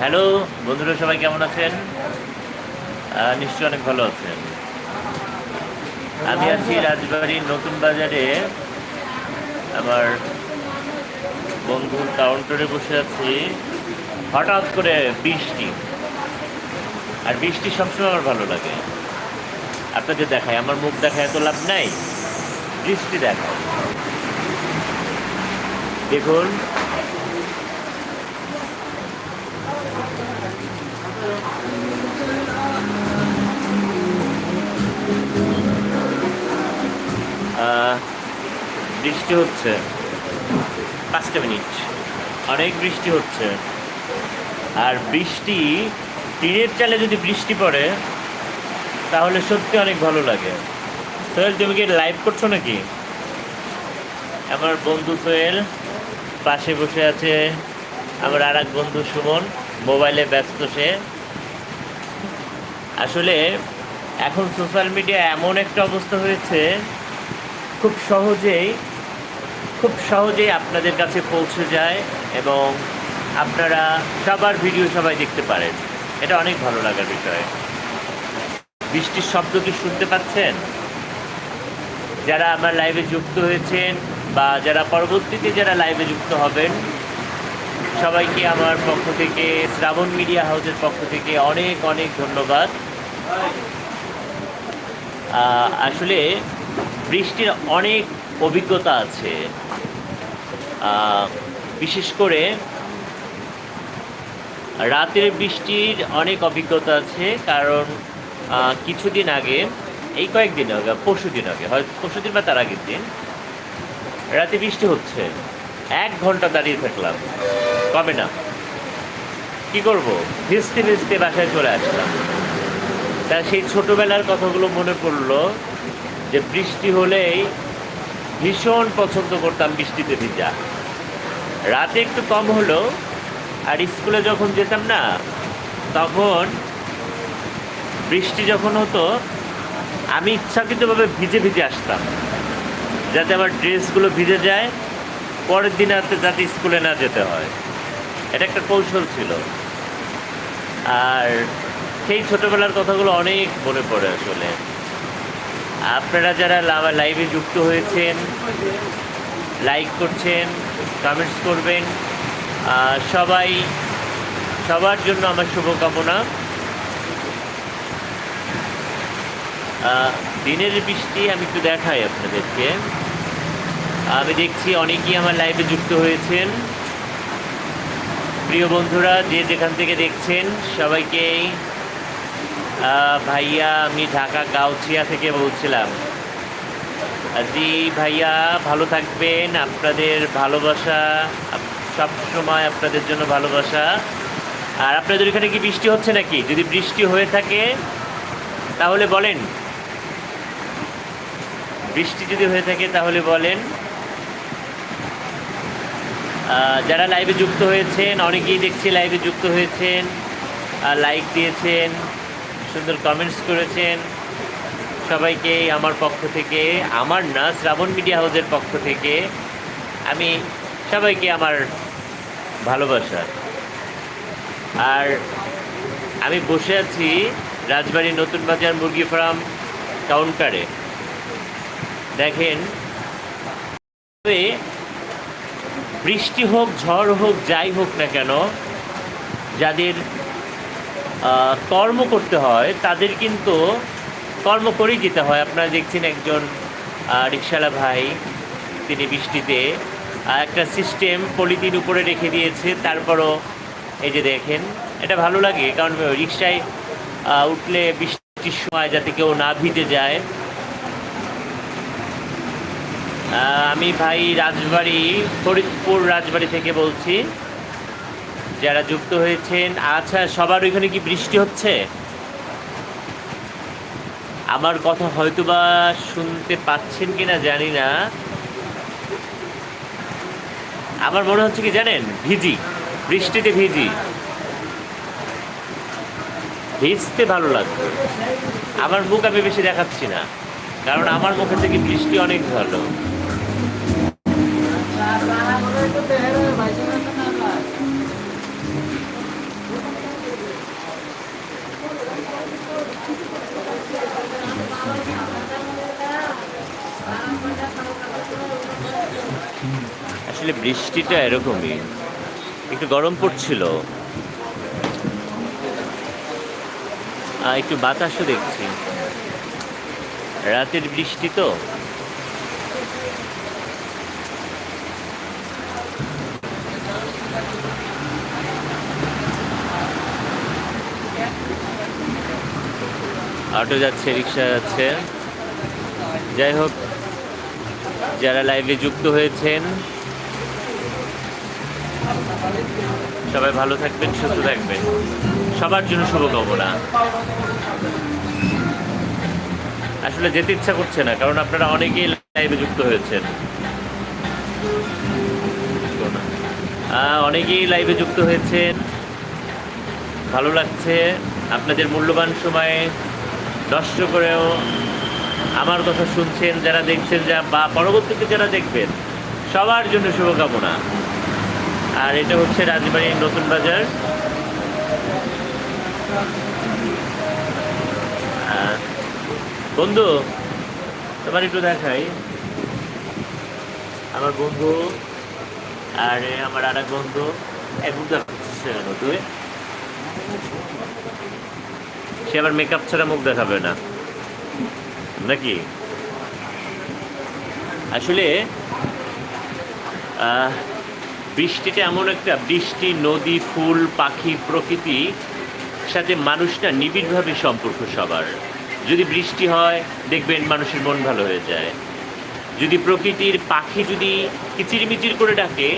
Hello, বন্ধুরা সবাই কেমন আছেন? নিশ্চয়ই অনেক ভালো আছেন। আমি আছি রাজবাড়ির নতুন বাজারে। আমার বন্ধুর কাউন্টারে বসে আছি। হঠাৎ করে বৃষ্টি। আর বৃষ্টি সবসময় আমার ভালো লাগে। আপনাদের দেখায়, আমার মুখ দেখায় এত লাভ নাই। বৃষ্টি দেখায়। দেখুন বৃষ্টি হচ্ছে। পাঁচটা মিনিট। অনেক বৃষ্টি হচ্ছে। আর বৃষ্টি টিনের চালে যদি বৃষ্টি পড়ে, তাহলে সত্যি অনেক ভালো লাগে। সোহেল, তুমি কি লাইভ করছ নাকি? আমার বন্ধু সোহেল পাশে বসে আছে। আমার আর এক বন্ধু সুমন মোবাইলে ব্যস্ত সে। আসলে এখন সোশ্যাল মিডিয়া এমন একটা অবস্থা হয়েছে, খুব সহজেই খুব সহজেই আপনাদের কাছে পৌঁছে যায় এবং আপনারা সবার ভিডিও সবাই দেখতে পারেন। এটা অনেক ভালো লাগার বিষয়। বৃষ্টির শব্দ কি শুনতে পাচ্ছেন? যারা আমার লাইভে যুক্ত হয়েছেন বা যারা পরবর্তীতে যারা লাইভে যুক্ত হবেন সবাইকে আমার পক্ষ থেকে, শ্রাবণ মিডিয়া হাউসের পক্ষ থেকে অনেক অনেক ধন্যবাদ। আসলে বৃষ্টির অনেক অভিজ্ঞতা আছে। বিশেষ করে রাতের বৃষ্টির অনেক অভিজ্ঞতা আছে, কারণ কিছুদিন আগে, এই কয়েকদিন আগে পরশু দিন আগে হয়তো পরশু দিন বা তার আগের দিন, রাতে বৃষ্টি হচ্ছে। এক ঘণ্টা দাঁড়িয়ে থাকলাম। কবে না? কি করব? ভিজতে ভিজতে বাসায় চলে আসলাম। তা সেই ছোটবেলার কথাগুলো মনে পড়ল যে বৃষ্টি হলেই ভীষণ পছন্দ করতাম বৃষ্টিতে ভিজা। রাতে একটু কম হলো আর স্কুলে যখন যেতাম না, তখন বৃষ্টি যখন হতো, আমি ইচ্ছাকৃতভাবে ভিজে ভিজে আসতাম। যাতে আমার ড্রেসগুলো ভিজে যায়, পরের দিন আর যাতে স্কুলে না যেতে হয়। এটা একটা কৌশল ছিল। আর সেই ছোটবেলার কথাগুলো অনেক মনে পড়ে আসলে। আপনারা যারা লাইভে যুক্ত হয়েছেন লাইক করছেন কমেন্টস করবেন সবাই, সবার জন্য আমার শুভকামনা। দিনের বৃষ্টি আমি একটু দেখাই আপনাদেরকে। আমি দেখছি অনেকেই আমার লাইভে যুক্ত হয়েছেন। প্রিয় বন্ধুরা, যে যেখান থেকে দেখছেন সবাইকে ভাইয়া, আমি ঢাকা গাউছিয়া থেকে বলছিলাম। জি ভাইয়া, ভালো থাকবেন, আপনাদের ভালোবাসা সব সময় আপনাদের জন্য ভালোবাসা। আর আপনাদের এখানে কি বৃষ্টি হচ্ছে নাকি? যদি বৃষ্টি হয়ে থাকে, তাহলে বলেন। বৃষ্টি যদি হয়ে থাকে, তাহলে বলেন। যারা লাইভে যুক্ত হয়েছেন, অনেকেই দেখছি লাইভে যুক্ত হয়েছেন লাইক দিয়েছেন, সুন্দর কমেন্টস করেছেন। সবাইকে আমার পক্ষ থেকে, আমার না শ্রাবণ মিডিয়া হাউসের পক্ষ থেকে, আমি সবাইকে আমার ভালোবাসা। আর আমি বসে আছি রাজবাড়ির নতুন বাজার মুরগি ফার্ম কাউন্টারে দেখেন বৃষ্টি হোক ঝড় হোক যাই হোক না কেন যাদের কর্ম করতে হয় তাদের কিন্তু কর্ম করেই যেতে হয়। আপনারা দেখছেন একজন আহ, রিক্সাওয়ালা ভাই তিনি বৃষ্টিতে একটা সিস্টেম পলিথিন উপরে রেখে দিয়েছে তারপরও এই যে দেখেন এটা ভালো লাগে কারণ রিক্সায় উঠলে বৃষ্টির সময় যাতে কেউ না ভিজে যায় আমি ভাই রাজবাড়ি, ফরিদপুর রাজবাড়ি থেকে বলছি। যারা যুক্ত হয়েছেন আচ্ছা সবার ওইখানে কি বৃষ্টি হচ্ছে? আমার কথা হয়তোবা শুনতে পাচ্ছেন কিনা জানি না। আমার মনে হচ্ছে কি জানেন, ভিজি, বৃষ্টিতে ভিজি। ভিজতে ভালো লাগবে। আমার মুখ আমি বেশি দেখাচ্ছি না, কারণ আমার মুখে থেকে বৃষ্টি অনেক ভালো আসলে বৃষ্টিটা এরকমই। একটু গরম পড়ছিল। আর একটু বাতাসও দেখছি। রাতের বৃষ্টি তো। অটো যাচ্ছে, রিক্সা যাচ্ছে। যাই হোক যারা লাইভে যুক্ত হয়েছেন। সবাই ভালো থাকবেন, সুস্থ থাকবেন। সবার জন্য শুভকামনা। আসলে যেতে ইচ্ছা করছে না, কারণ আপনারা অনেকেই লাইভে যুক্ত হয়েছেন। অনেকেই লাইভে যুক্ত হয়েছেন। ভালো লাগছে। আপনাদের মূল্যবান সময়ে নষ্ট করেও আমার কথা শুনছেন, যারা দেখছেন, যা বা পরবর্তীতে যারা দেখবেন, সবার জন্য শুভকামনা। আর এটা হচ্ছে রাজবাড়ির নতুন বাজার। বন্ধু, তোমার একটু দেখাই। আমার বন্ধু আর আমার আর এক বন্ধু এক বন্ধু সে আবার মেকআপ ছাড়া মুখ দেখাবে না। নাকি? আসলে বৃষ্টিটা এমন একটা বৃষ্টি, নদী, ফুল, পাখি, প্রকৃতি, সাথে মানুষটা নিবিড়ভাবে সম্পর্ক সবার। যদি বৃষ্টি হয়, দেখবেন মানুষের মন ভালো হয়ে যায়। যদি প্রকৃতির পাখি যদি কিচিরমিচির করে ডাকে,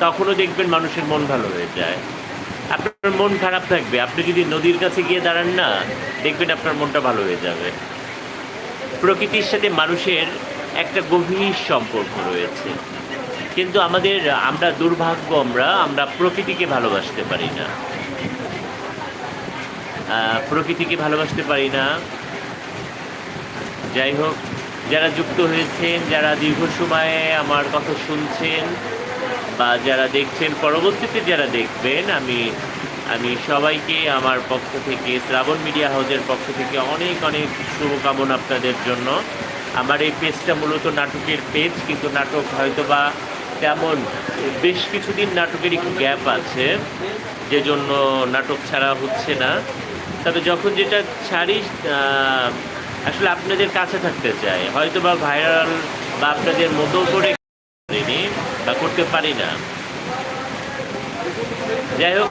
তখনও দেখবেন মানুষের মন ভালো হয়ে যায়। আপনার মন খারাপ থাকবে। আপনি যদি নদীর কাছে গিয়ে দাঁড়ান না, দেখবেন আপনার মনটা ভালো হয়ে যাবে। প্রকৃতির সাথে মানুষের একটা গভীর সম্পর্ক রয়েছে। কিন্তু আমাদের, আমরা দুর্ভাগ্য, আমরা আমরা প্রকৃতিকে ভালোবাসতে পারি না। প্রকৃতিকে ভালোবাসতে পারি না। যাই হোক, যারা যুক্ত হয়েছেন, যারা দীর্ঘ সময়ে আমার কথা শুনছেন, বা যারা দেখছেন, পরবর্তীতে যারা দেখবেন, আমি আমি সবাইকে আমার পক্ষ থেকে, শ্রাবণ মিডিয়া হাউসের পক্ষ থেকে অনেক অনেক শুভকামনা আপনাদের জন্য। আমার এই পেজটা মূলত নাটকের পেজ, কিন্তু নাটক হয়তো বা তেমন বেশ কিছুদিন নাটকের একটু গ্যাপ আছে যে জন্য নাটক ছাড়া হচ্ছে না। তবে যখন যেটা ছাড়ি আসলে আপনাদের কাছে থাকতে চাই। হয়তো বা ভাইরাল বা আপনাদের মতো করে পারিনি বা করতে পারি না। যাই হোক